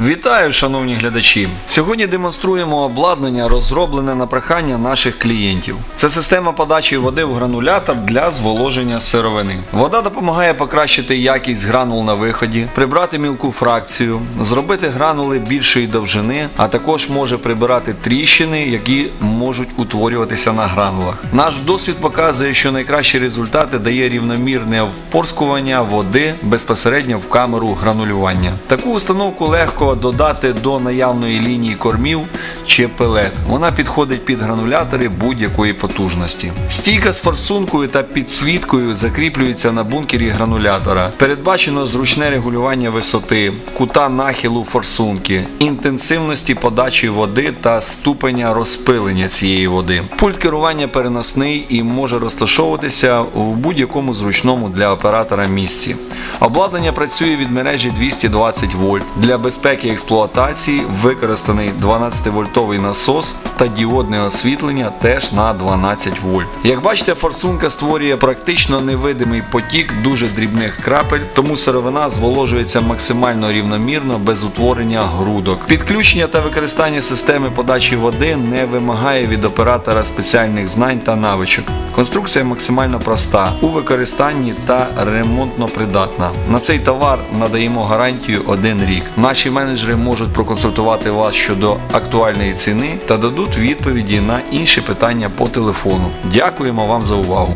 Вітаю, шановні глядачі! Сьогодні демонструємо обладнання, розроблене на прохання наших клієнтів. Це система подачі води в гранулятор для зволоження сировини. Вода допомагає покращити якість гранул на виході, прибрати мілку фракцію, зробити гранули більшої довжини, а також може прибирати тріщини, які можуть утворюватися на гранулах. Наш досвід показує, що найкращі результати дає рівномірне впорскування води безпосередньо в камеру гранулювання. Таку установку легко додати до наявної лінії кормів чи пелет. Вона підходить під гранулятори будь-якої потужності. Стійка з форсункою та підсвіткою закріплюється на бункері гранулятора. Передбачено зручне регулювання висоти, кута нахилу форсунки, інтенсивності подачі води та ступеня розпилення цієї води. Пульт керування переносний і може розташовуватися в будь-якому зручному для оператора місці. Обладнання працює від мережі 220 вольт. Для безпеки експлуатації використаний 12-вольтовий насос та діодне освітлення теж на 12 вольт. Як бачите, форсунка створює практично невидимий потік дуже дрібних крапель, тому сировина зволожується максимально рівномірно без утворення грудок. Підключення та використання системи подачі води не вимагає від оператора спеціальних знань та навичок. Конструкція максимально проста у використанні та ремонтно придатна. На цей товар надаємо гарантію 1 рік. Наші менеджери можуть проконсультувати вас щодо актуальної ціни та дадуть відповіді на інші питання по телефону. Дякуємо вам за увагу.